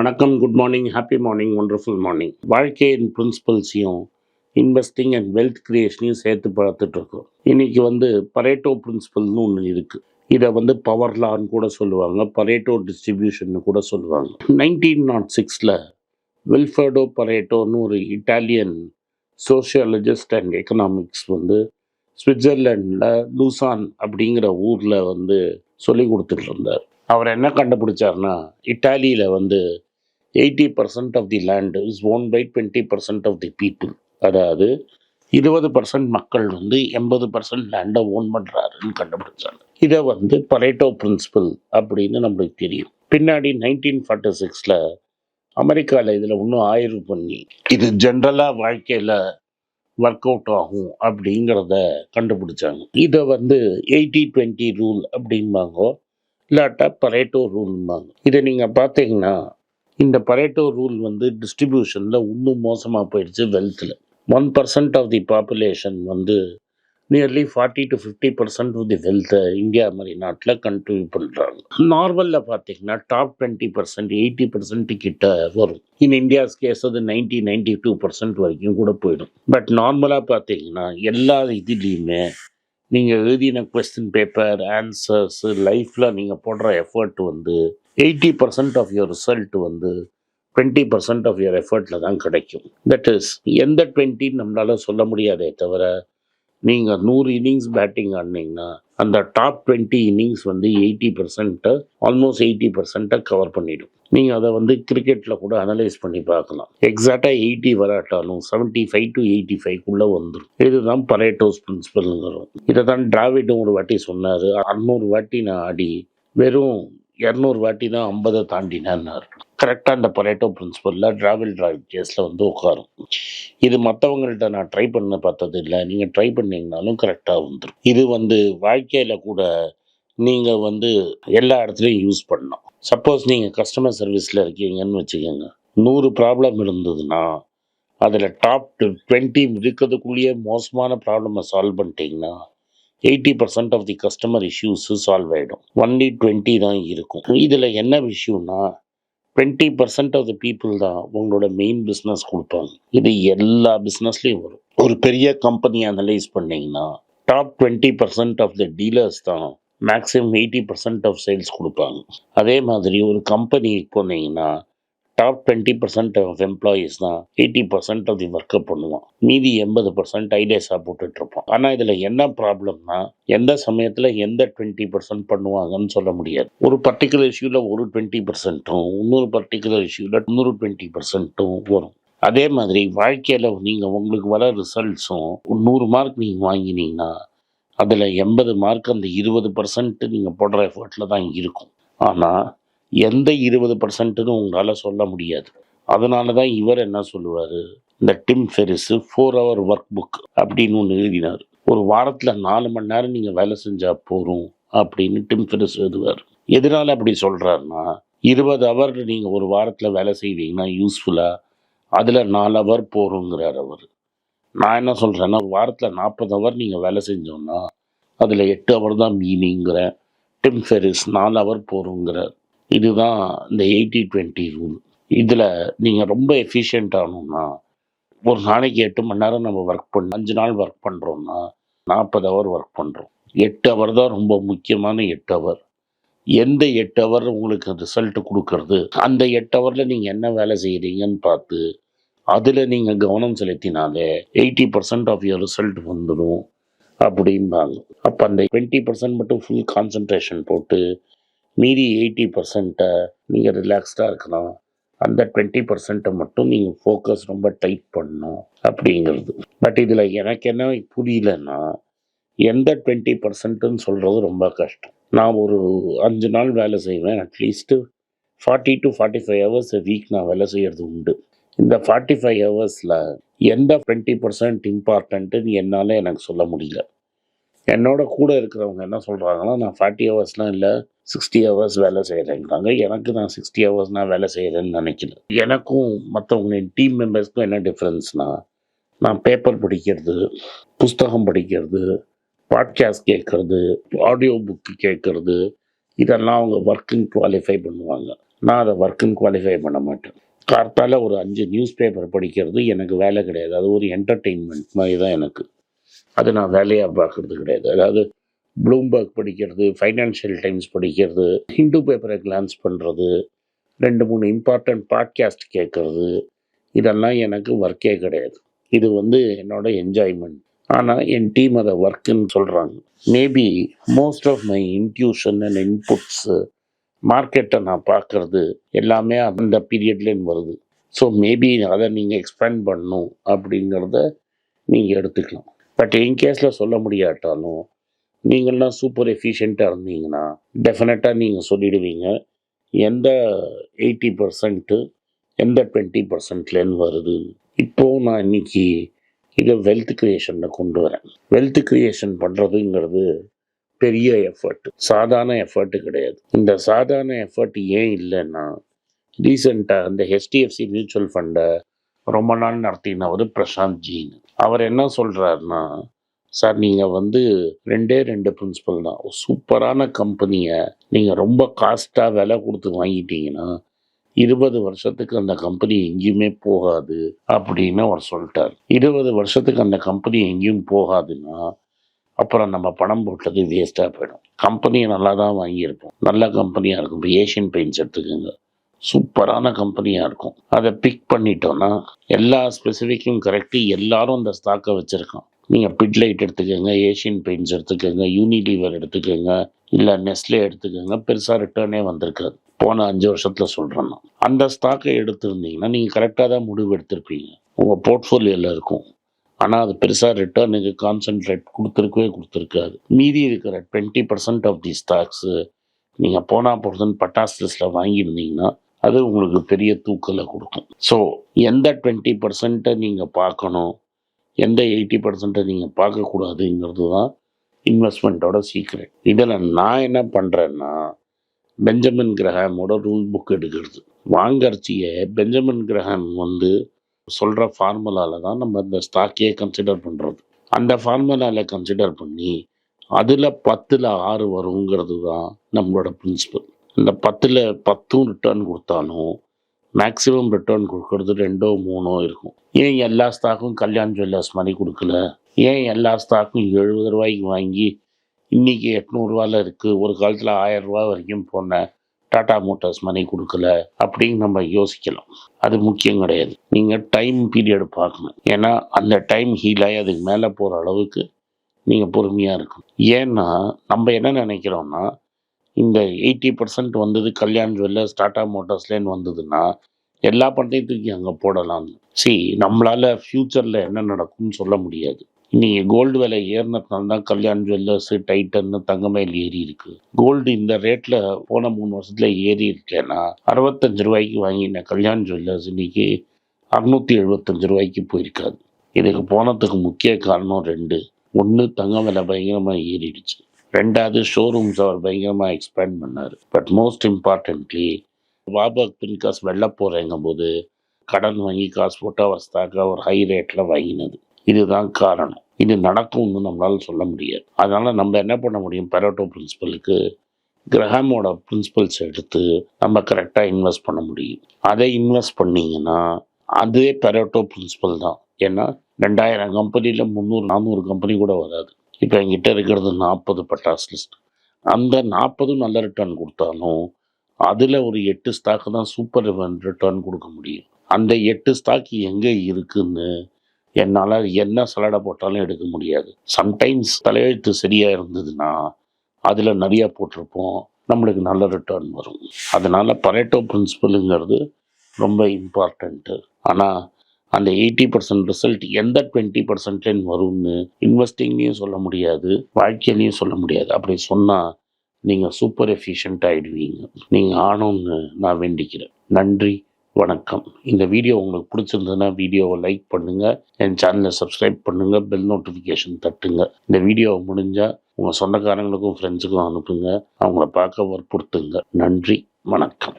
வணக்கம் good morning happy morning wonderful morning வாழ்க்கையின் பிரின்சிபல்ஸையும் இன்வெஸ்டிங் அண்ட் வெல்த் கிரியேஷனையும் சேர்த்து பார்த்துட்ருக்கோம் இன்றைக்கி வந்து பரேட்டோ பிரின்சிபல்னு ஒன்று இருக்குது இதை வந்து பவர்லான்னு கூட சொல்லுவாங்க பரேட்டோ டிஸ்ட்ரிபியூஷன் கூட சொல்லுவாங்க. நைன்டீன் நாட் சிக்ஸில் வில்ஃபர்டோ பரேட்டோன்னு ஒரு இட்டாலியன் சோஷியாலஜிஸ்ட் அண்ட் எக்கனாமிக்ஸ் வந்து சுவிட்சர்லாண்டில் லூசான் அப்படிங்கிற ஊரில் வந்து சொல்லி கொடுத்துட்டு இருந்தார். அவர் என்ன கண்டுபிடிச்சார்னா இட்டாலியில் வந்து eighty percent of the land is own by twenty percent of the people அதாவது இருபது பர்சன்ட் மக்கள் வந்து எண்பது பர்சன்ட் லேண்டை ஓன் பண்ணுறாருன்னு கண்டுபிடிச்சாங்க. இதை வந்து பரேட்டோ பிரின்சிபல் அப்படின்னு நம்மளுக்கு தெரியும். பின்னாடி நைன்டீன் ஃபார்ட்டி சிக்ஸில் அமெரிக்காவில் இதில் இன்னும் ஆய்வு பண்ணி இது ஜென்ரலாக வாழ்க்கையில் ஒர்க் அவுட் ஆகும் அப்படிங்கிறத கண்டுபிடிச்சாங்க. இதை வந்து எயிட்டி டுவெண்ட்டி ரூல் அப்படிம்பாங்க. இல்லாட்டா பரேட்டோ ரூல்பாங்க இதை நீங்கள் பார்த்தீங்கன்னா இந்த பரேட்டோ ரூல் வந்து டிஸ்ட்ரிபியூஷனில் இன்னும் மோசமாக போயிடுச்சு வெல்த்தில் one percent of the population வந்து nearly forty to fifty percent of the வெல்த்தை India மாதிரி நாட்டில் கண்ட்ரிபியூட் பண்ணுறாங்க நார்மலில் பார்த்தீங்கன்னா top twenty percent eighty percent கிட்ட வரும். இன் இந்தியாஸ் கேஸ் அது நைன்டி நைன்டி டூ பர்சன்ட் வரைக்கும் கூட போயிடும். பட் நார்மலாக பார்த்தீங்கன்னா எல்லா இதுலேயுமே நீங்கள் எழுதின கொஸ்டின் பேப்பர் ஆன்சர்ஸு லைஃப்பில் நீங்கள் போடுற எஃபர்ட் வந்து eighty percent of your result வந்து டுவெண்ட்டி பர்சன்ட் ஆஃப் யுவர் எஃபர்ட்டில் தான் கிடைக்கும். தட் இஸ் எந்த டுவெண்ட்டின்னு நம்மளால் சொல்ல முடியாதே தவிர நீங்கள் நூறு இன்னிங்ஸ் பேட்டிங் ஆடினீங்கன்னா அந்த டாப் டுவெண்ட்டி இன்னிங்ஸ் வந்து எயிட்டி பர்சன்ட்டை ஆல்மோஸ்ட் எயிட்டி பர்சன்ட்டை கவர் பண்ணிடும். நீங்கள் அதை வந்து கிரிக்கெட்டில் கூட அனலைஸ் பண்ணி பார்க்கலாம். எக்ஸாக்டாக எயிட்டி வராட்டாலும் செவன்ட்டி ஃபைவ் டு எயிட்டி ஃபைவ்க்குள்ளே வந்துடும் இதுதான் பரேட்டோஸ் பிரின்சிபல்ங்கிறோம் இதை தான் டிராவிடும் ஒரு வாட்டி சொன்னார் அறநூறு வாட்டி நான் ஆடி வெறும் இரநூறு வாட்டி தான் ஐம்பதை தாண்டினார் கரெக்டாக அந்த பரேட்டோ பிரின்சிபலில் டிராவல் டிரைவ் கேஸில் வந்து உட்காரும். இது மற்றவங்கள்ட்ட நான் ட்ரை பண்ண பார்த்தது இல்லை. நீங்கள் ட்ரை பண்ணிங்கனாலும் கரெக்டாக வந்துடும் இது வந்து வாழ்க்கையில் கூட நீங்கள் வந்து எல்லா இடத்துலையும் யூஸ் பண்ணணும். சப்போஸ் நீங்கள் கஸ்டமர் சர்வீஸில் இருக்கீங்கன்னு வச்சுக்கோங்க. நூறு ப்ராப்ளம் இருந்ததுன்னா அதில் டாப் டுவெண்ட்டி இருக்கிறதுக்குள்ளேயே மோசமான ப்ராப்ளமை சால்வ் பண்ணிட்டீங்கன்னா eighty percent of the customer issues solve ஆகிடும் ஒன்லி டுவெண்ட்டி தான் இருக்கும். இதில் என்ன விஷயம்னா twenty percent of the people தான் உங்களோட மெயின் பிஸ்னஸ் கொடுப்பாங்க. இது எல்லா பிஸ்னஸ்லேயும் வரும். ஒரு பெரிய கம்பெனி அனலைஸ் பண்ணிங்கன்னா top twenty percent of the dealers தான் maximum eighty percent of sales கொடுப்பாங்க. அதே மாதிரி ஒரு கம்பெனிக்கு போனீங்கன்னா top twenty percent of employees தான் எயிட்டி பர்சன்ட் ஆஃப் தி ஒர்க்கை பண்ணுவான். மீதி எண்பது பர்சன்ட் ஐடியாஸாக போட்டுட்ருப்போம் ஆனால் இதில் என்ன ப்ராப்ளம்னா எந்த சமயத்தில் எந்த டுவெண்ட்டி பர்சன்ட் பண்ணுவாங்கன்னு சொல்ல முடியாது. ஒரு பர்டிகுலர் இஷ்யூவில் ஒரு டுவெண்ட்டி பர்சன்ட்டும் இன்னொரு பர்டிகுலர் இஷ்யூவில் இன்னொரு டுவெண்ட்டி பர்சன்ட்டும் வரும். அதே மாதிரி வாழ்க்கையில் நீங்கள் உங்களுக்கு வர ரிசல்ட்ஸும் நூறு மார்க் நீங்கள் வாங்கினீங்கன்னா அதில் எண்பது மார்க் அந்த இருபது பர்சன்ட் நீங்கள் போடுற எஃபர்ட்டில் தான் இருக்கும். ஆனால் எந்த இருபது பர்சன்ட்னு உங்களால் சொல்ல முடியாது. அதனால தான் இவர் என்ன சொல்லுவார்? இந்த Tim Ferriss four hour work book அப்படின்னு ஒன்று எழுதினார். ஒரு வாரத்தில் நாலு மணி நேரம் நீங்கள் வேலை செஞ்சால் போகும் அப்படின்னு டிம் ஃபெரிஸ் எழுதுவார். எதனால் அப்படி சொல்கிறாருன்னா இருபது ஹவர் நீங்கள் ஒரு வாரத்தில் வேலை செய்வீங்கன்னா யூஸ்ஃபுல்லாக அதில் நாலு ஹவர் போகிறோங்கிறார் அவர். நான் என்ன சொல்கிறேன்னா வாரத்தில் நாற்பது ஹவர் நீங்கள் வேலை செஞ்சோன்னா அதில் எட்டு ஹவர் தான் மீனிங்கிறேன் டிம் ஃபெரிஸ் நாலு ஹவர் போகிறோங்கிறார் இதுதான் இந்த எயிட்டி டுவெண்ட்டி ரூல். இதில் நீங்கள் ரொம்ப எஃபிஷியண்ட் ஆகணும்னா ஒரு நாளைக்கு எட்டு மணி நேரம் நம்ம ஒர்க் பண்ண அஞ்சு நாள் ஒர்க் பண்ணுறோம்னா நாற்பது ஹவர் ஒர்க் பண்ணுறோம் எட்டு ஹவர் தான் ரொம்ப முக்கியமான எட்டு ஹவர் எந்த எட்டு ஹவர் உங்களுக்கு ரிசல்ட் கொடுக்கறது? அந்த எட்டு ஹவரில் நீங்கள் என்ன வேலை செய்கிறீங்கன்னு பார்த்து அதில் நீங்கள் கவனம் செலுத்தினாலே eighty percent of your result வந்துடும் அப்படிம்பாங்க. அப்போ அந்த டுவெண்ட்டி பர்சன்ட் மட்டும் ஃபுல் கான்சன்ட்ரேஷன் போட்டு மீதி எயிட்டி பர்சன்ட்டை நீங்கள் ரிலாக்ஸ்டாக இருக்கணும். அந்த டுவெண்ட்டி பர்சன்ட்டை மட்டும் நீங்கள் ஃபோக்கஸ் ரொம்ப டைட் பண்ணணும் அப்படிங்கிறது. பட் இதில் எனக்கு என்ன புரியலன்னா எந்த டுவெண்ட்டி பர்சன்ட்டுன்னு சொல்கிறது ரொம்ப கஷ்டம். நான் ஒரு அஞ்சு நாள் வேலை செய்வேன். At least forty to forty five hours week நான் வேலை செய்கிறது உண்டு. இந்த ஃபார்ட்டி ஃபைவ் ஹவர்ஸில் எந்த டுவெண்ட்டி பர்சன்ட் இம்பார்ட்டண்ட்டுன்னு என்னால் எனக்கு சொல்ல முடியல. என்னோட கூட இருக்கிறவங்க என்ன சொல்கிறாங்கன்னா நான் ஃபார்ட்டி ஹவர்ஸ்லாம் இல்லை சிக்ஸ்டி ஹவர்ஸ் வேலை செய்கிறேங்கிறாங்க எனக்கு நான் சிக்ஸ்டி ஹவர்ஸ் நான் வேலை செய்கிறேன்னு நினைக்கிறேன் எனக்கும் மற்றவங்க என் டீம் மெம்பர்ஸ்க்கும் என்ன டிஃப்ரென்ஸ்னால் நான் பேப்பர் படிக்கிறது புஸ்தகம் படிக்கிறது பாட்காஸ்ட் கேட்குறது ஆடியோ புக்கு கேட்குறது இதெல்லாம் அவங்க ஒர்க்கிங் குவாலிஃபை பண்ணுவாங்க. நான் அதை ஒர்க்குன்னு குவாலிஃபை பண்ண மாட்டேன். கார்த்தால ஒரு அஞ்சு நியூஸ் பேப்பர் படிக்கிறது எனக்கு வேலை கிடையாது. அது ஒரு என்டர்டெயின்மெண்ட் மாதிரி தான் எனக்கு. அது நான் வேலையாக பார்க்குறது கிடையாது. அதாவது ப்ளூம்பர்க் படிக்கிறது ஃபைனான்ஷியல் டைம்ஸ் படிக்கிறது ஹிந்து பேப்பரை கிளான்ஸ் பண்ணுறது ரெண்டு மூணு இம்பார்ட்டண்ட் பாட்காஸ்ட் கேட்குறது இதெல்லாம் எனக்கு ஒர்க்கே கிடையாது. இது வந்து என்னோட என்ஜாய்மெண்ட் ஆனால் என் டீம் அதை ஒர்க்குன்னு சொல்கிறாங்க maybe most of my intuition and inputs மார்க்கெட்டை நான் பார்க்குறது எல்லாமே அந்த பீரியட்லேருந்து வருது. ஸோ மேபி அதை நீங்கள் எக்ஸ்பேண்ட் பண்ணணும் அப்படிங்கிறத நீங்கள் எடுத்துக்கலாம். பட் என் கேஸில் சொல்ல முடியாட்டாலும் நீங்கள்லாம் சூப்பர் எஃபிஷியண்ட்டாக இருந்தீங்கன்னா டெஃபினட்டாக நீங்கள் சொல்லிடுவீங்க எந்த எயிட்டி பர்சன்ட்டு எந்த டுவெண்ட்டி பர்சன்ட்லேருந்து வருது. இப்போது நான் இன்னைக்கு இதை வெல்த் கிரியேஷனில் கொண்டு வரேன். வெல்த் கிரியேஷன் பண்ணுறதுங்கிறது பெரிய எஃபர்ட் சாதாரண எஃபர்ட் கிடையாது. இந்த சாதாரண எஃபர்ட் ஏன் இல்லைன்னா ரீசெண்டாக இந்த ஹெச்டிஎஃப்சி மியூச்சுவல் ஃபண்டை ரொம்ப நாள் நடத்தினவர் பிரசாந்த் ஜீன். அவர் என்ன சொல்கிறாருன்னா சார் நீங்கள் வந்து ரெண்டே ரெண்டு பிரின்சிபல் தான். சூப்பரான கம்பெனியை நீங்கள் ரொம்ப காஸ்ட்டாக விலை கொடுத்து வாங்கிட்டீங்கன்னா இருபது வருஷத்துக்கு அந்த கம்பெனி எங்கேயுமே போகாது அப்படின்னு அவர் சொல்லிட்டார். இருபது வருஷத்துக்கு அந்த கம்பெனி எங்கேயும் போகாதுன்னா அப்புறம் நம்ம பணம் போட்டது வேஸ்ட்டாக போயிடும். கம்பெனியை நல்லா தான் வாங்கியிருப்போம். நல்ல கம்பெனியாக இருக்கும். இப்போ ஏஷியன் பெயிண்ட்ஸ் எடுத்துக்கோங்க. சூப்பரான கம்பெனியாக இருக்கும். அதை பிக் பண்ணிட்டோன்னா எல்லா ஸ்பெசிஃபிக்கும் கரெக்டு எல்லாரும் அந்த ஸ்டாக்கை வச்சுருக்கோம் நீங்கள் பிட்லைட் எடுத்துக்கோங்க ஏஷியன் பெயிண்ட்ஸ் எடுத்துக்கோங்க யூனிலீவர் எடுத்துக்கோங்க இல்லை நெஸ்லே எடுத்துக்கோங்க பெருசாக ரிட்டர்னே வந்திருக்காது. போன அஞ்சு வருஷத்தில் சொல்கிறேன்னா அந்த ஸ்டாக்கை எடுத்திருந்தீங்கன்னா நீங்கள் கரெக்டாக தான் முடிவு எடுத்திருப்பீங்க. உங்கள் போர்ட்ஃபோலியோவில் இருக்கும். ஆனால் அது பெருசாக ரிட்டர்னுக்கு கான்சன்ட்ரேட் கொடுத்துருக்கவே கொடுத்துருக்காது. மீதி இருக்கிற twenty percent of the stocks நீங்கள் போனால் போகிறதுன்னு பட்டாஸ் லிஸ்ட்டில் வாங்கியிருந்தீங்கன்னா அது உங்களுக்கு பெரிய தூக்கலை கொடுக்கும். ஸோ எந்த டுவெண்ட்டி பர்சன்ட்டை நீங்கள் பார்க்கணும் எந்த எயிட்டி பர்சன்ட்டை நீங்கள் பார்க்கக்கூடாதுங்கிறது தான் இன்வெஸ்ட்மெண்ட்டோட சீக்ரெட் இதில் நான் என்ன பண்ணுறேன்னா பெஞ்சமின் கிரஹாமோட ரூல் புக் எடுக்கிறது. வாங்கர்ச்சியை பெஞ்சமின் கிரஹாம் வந்து சொல்கிற ஃபார்முலாவில் தான் நம்ம இந்த ஸ்டாக்கையே கன்சிடர் பண்ணுறது அந்த ஃபார்முலாவில் கன்சிடர் பண்ணி அதில் பத்தில் ஆறு வருங்கிறது தான் நம்மளோட பிரின்சிபல் இந்த பத்தில் பத்தும் ரிட்டர்ன் கொடுத்தாலும் மேக்ஸிமம் ரிட்டர்ன் கொடுக்கறது ரெண்டோ மூணோ இருக்கும். ஏன் எல்லா ஸ்டாக்கும் கல்யாண் ஜுவல்லர்ஸ் மாதிரி கொடுக்கல? ஏன் எல்லா ஸ்டாக்கும் எழுபது ரூபாய்க்கு வாங்கி இன்றைக்கி எட்நூறுரூவாவில் இருக்குது ஒரு காலத்தில் ஆயிரம் ரூபா வரைக்கும் போன டாடா மோட்டார்ஸ் மணி கொடுக்கல அப்படின்னு நம்ம யோசிக்கலாம். அது முக்கியம் கிடையாது. நீங்கள் டைம் பீரியட் பார்க்கணும். ஏன்னா அந்த டைம் ஹீலாகி அதுக்கு மேலே போகிற அளவுக்கு நீங்கள் பொறுமையாக இருக்கணும். ஏன்னா நம்ம என்ன நினைக்கிறோம்னா இந்த எயிட்டி பர்சன்ட் வந்தது கல்யாண் ஜுவல்லர்ஸ் டாடா மோட்டார்ஸ்லேன்னு வந்ததுன்னா எல்லா பணத்தையும் தூக்கி அங்கே போடலாம்னு சி நம்மளால் ஃப்யூச்சரில் என்ன நடக்கும்னு சொல்ல முடியாது. நீங்கள் கோல்டு விலை ஏறினதுனால தான் கல்யாண் ஜுவல்லர்ஸு டைட்டன்னு தங்கமேல் ஏறி இருக்குது கோல்டு இந்த ரேட்டில் போன மூணு வருஷத்தில் ஏறி இருக்கேன்னா அறுபத்தஞ்சு ரூபாய்க்கு வாங்கின கல்யாண் ஜுவல்லர்ஸ் இன்றைக்கி அறுநூற்றி எழுபத்தஞ்சு ரூபாய்க்கு போயிருக்காது இதுக்கு போனதுக்கு முக்கிய காரணம் ரெண்டு. ஒன்று தங்கம் விலை பயங்கரமாக ஏறிடுச்சு. ரெண்டாவது ஷோரூம்ஸ் அவர் பயங்கரமாக எக்ஸ்பேண்ட் பண்ணார். பட் மோஸ்ட் இம்பார்ட்டன்ட்லி வாபாக் பின்காஸ் காசு வெளில போகிறேங்கும் போது கடன் வாங்கி காசு போட்டு அவர் ஸ்டாக்காக ஒரு ஹை ரேட்டில் வாங்கினது. இதுதான் காரணம். இது நடக்கும்னு நம்மளால் சொல்ல முடியாது. அதனால் நம்ம என்ன பண்ண முடியும்? பெரோட்டோ பிரின்சிபலுக்கு கிரஹாமோட பிரின்சிபல்ஸ் எடுத்து நம்ம கரெக்டாக இன்வெஸ்ட் பண்ண முடியும். அதை இன்வெஸ்ட் பண்ணிங்கன்னா அதே பெரோட்டோ பிரின்சிபல் தான். ஏன்னா ரெண்டாயிரம் கம்பெனியில் முந்நூறு நானூறு கம்பெனி கூட வராது. இப்போ என்கிட்ட இருக்கிறது நாற்பது பட்டாஸ் லிஸ்ட் அந்த நாற்பதும் நல்ல ரிட்டர்ன் கொடுத்தாலும் அதில் ஒரு எட்டு ஸ்டாக்கு தான் சூப்பர் ரிட்டர்ன் கொடுக்க முடியும். அந்த எட்டு ஸ்டாக் எங்கே இருக்குன்னு என்னால் என்ன சலடை போட்டாலும் எடுக்க முடியாது. சம்டைம்ஸ் தலையெழுத்து சரியாக இருந்ததுன்னா அதில் நிறையா போட்டிருப்போம். நம்மளுக்கு நல்ல ரிட்டர்ன் வரும். அதனால் பரேட்டோ பிரின்சிபலுங்கிறது ரொம்ப இம்பார்ட்டண்ட்டு ஆனால் அந்த எயிட்டி பர்சன்ட் ரிசல்ட் எந்த டுவெண்ட்டி பர்சன்ட்லேன்னு வரும்னு இன்வெஸ்டிங்லேயும் சொல்ல முடியாது வாழ்க்கையிலையும் சொல்ல முடியாது. அப்படி சொன்னால் நீங்கள் சூப்பர் எஃபிஷியண்ட் ஆகிடுவீங்க நீங்கள் ஆனோன்னு நான் வேண்டிக்கிறேன். நன்றி வணக்கம். இந்த வீடியோ உங்களுக்கு பிடிச்சிருந்ததுன்னா வீடியோவை லைக் பண்ணுங்கள் என் சேனலை சப்ஸ்கிரைப் பண்ணுங்கள் பெல் நோட்டிஃபிகேஷன் தட்டுங்க. இந்த வீடியோ முடிஞ்சால் உங்கள் சொந்தக்காரங்களுக்கும் ஃப்ரெண்ட்ஸுக்கும் அனுப்புங்க. அவங்கள பார்க்க வற்புறுத்துங்க. நன்றி வணக்கம்.